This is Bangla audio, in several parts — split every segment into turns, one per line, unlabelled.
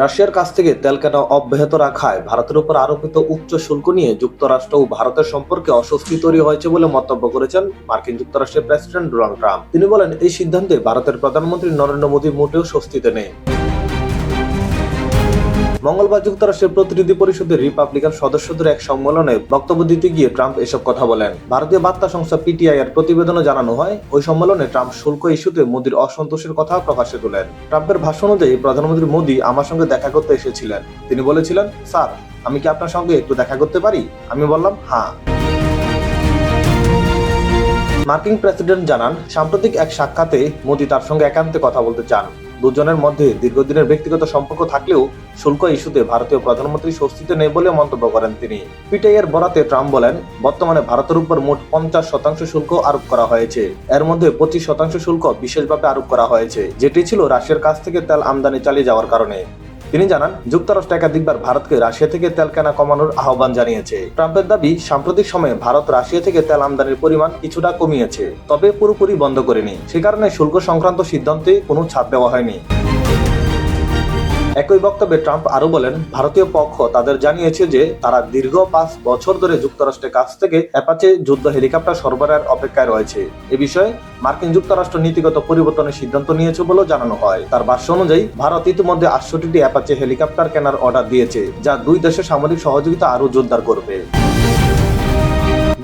রাশিয়ার কাছ থেকে তেল কেনা অব্যাহত রাখায় ভারতের উপর আরোপিত উচ্চ শুল্ক নিয়ে যুক্তরাষ্ট্র ও ভারতের সম্পর্কে অস্বস্তি তৈরি হয়েছে বলে মন্তব্য করেছেন মার্কিন যুক্তরাষ্ট্রের প্রেসিডেন্ট ডোনাল্ড ট্রাম্প। তিনি বলেন, এই সিদ্ধান্তে ভারতের প্রধানমন্ত্রী নরেন্দ্র মোদী মোটেও স্বস্তিতে নেই। মঙ্গলবার যুক্তরাষ্ট্রের প্রতিনিধি পরিষদের রিপাবলিকান সদস্যদের এক সম্মেলনে বক্তব্য দিতে গিয়ে ট্রাম্প এসব কথা বলেন। ভারতীয় বার্তা সংস্থা পিটিআই এর প্রতিবেদনে জানানো হয়, ওই সম্মেলনে ট্রাম্প শুল্ক ইস্যুতে মোদীর অসন্তোষের কথা প্রকাশে তোলেন। ট্রাম্পের ভাষণ অনুযায়ী প্রধানমন্ত্রী মোদী আমার সঙ্গে দেখা করতে এসেছিলেন। তিনি বলেছিলেন, স্যার, আমি কি আপনার সঙ্গে একটু দেখা করতে পারি? আমি বললাম হ্যাঁ। মার্কিন প্রেসিডেন্ট জানান, সাম্প্রতিক এক সাক্ষাতে মোদি তার সঙ্গে একান্তে কথা বলতে চান। দুজনের মধ্যে দীর্ঘদিনের ব্যক্তিগত সম্পর্ক থাকলেও শুল্ক ইস্যুতে ভারতীয় প্রধানমন্ত্রী স্বস্তিতে নেই বলে মন্তব্য করেন তিনি। পিটিআই এর বরাতে ট্রাম্প বলেন, বর্তমানে ভারতের উপর মোট পঞ্চাশ শতাংশ শুল্ক আরোপ করা হয়েছে। এর মধ্যে পঁচিশ শতাংশ শুল্ক বিশেষভাবে আরোপ করা হয়েছে, যেটি ছিল রাশিয়ার কাছ থেকে তেল আমদানি চালিয়ে যাওয়ার কারণে। তিনি জানান, যুক্তরাষ্ট্র একাধিকবার ভারতকে রাশিয়া থেকে তেল কেনা কমানোর আহ্বান জানিয়েছে। ট্রাম্পের দাবি, সাম্প্রতিক সময়ে ভারত রাশিয়া থেকে তেল আমদানির পরিমাণ কিছুটা কমিয়েছে, তবে পুরোপুরি বন্ধ করেনি। সে কারণে শুল্ক সংক্রান্ত সিদ্ধান্তে কোনো ছাপ দেওয়া হয়নি। একই বক্তব্যে ট্রাম্প আরও বলেন, ভারতীয় পক্ষ তাদের জানিয়েছে যে তারা দীর্ঘ পাঁচ বছর ধরে যুক্তরাষ্ট্রের কাছ থেকে অ্যাপাচে যুদ্ধ হেলিকপ্টার সরবরাহের অপেক্ষায় রয়েছে। এ বিষয়ে মার্কিন যুক্তরাষ্ট্র নীতিগত পরিবর্তনের সিদ্ধান্ত নিয়েছে বলেও জানানো হয়। তার ভাষ্য অনুযায়ী, ভারত ইতিমধ্যে আটষট্টি অ্যাপাচে হেলিকপ্টার কেনার অর্ডার দিয়েছে, যা দুই দেশের সামরিক সহযোগিতা আরও জোরদার করবে।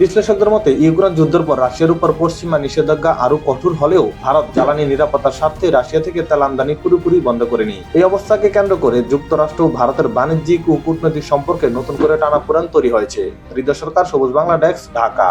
বিশ্লেষকদের মতে, ইউক্রেন যুদ্ধের পর রাশিয়ার উপর পশ্চিমা নিষেধাজ্ঞা আরও কঠোর হলেও ভারত জ্বালানি নিরাপত্তার স্বার্থে রাশিয়া থেকে তেল আমদানি পুরোপুরি বন্ধ করেনি। এই অবস্থাকে কেন্দ্র করে যুক্তরাষ্ট্র ও ভারতের বাণিজ্যিক ও কূটনৈতিক সম্পর্কে নতুন করে টানাপোড়েন তৈরি হয়েছে। হৃদয় সরকার, সবুজ বাংলা, ডেস্ক, ঢাকা।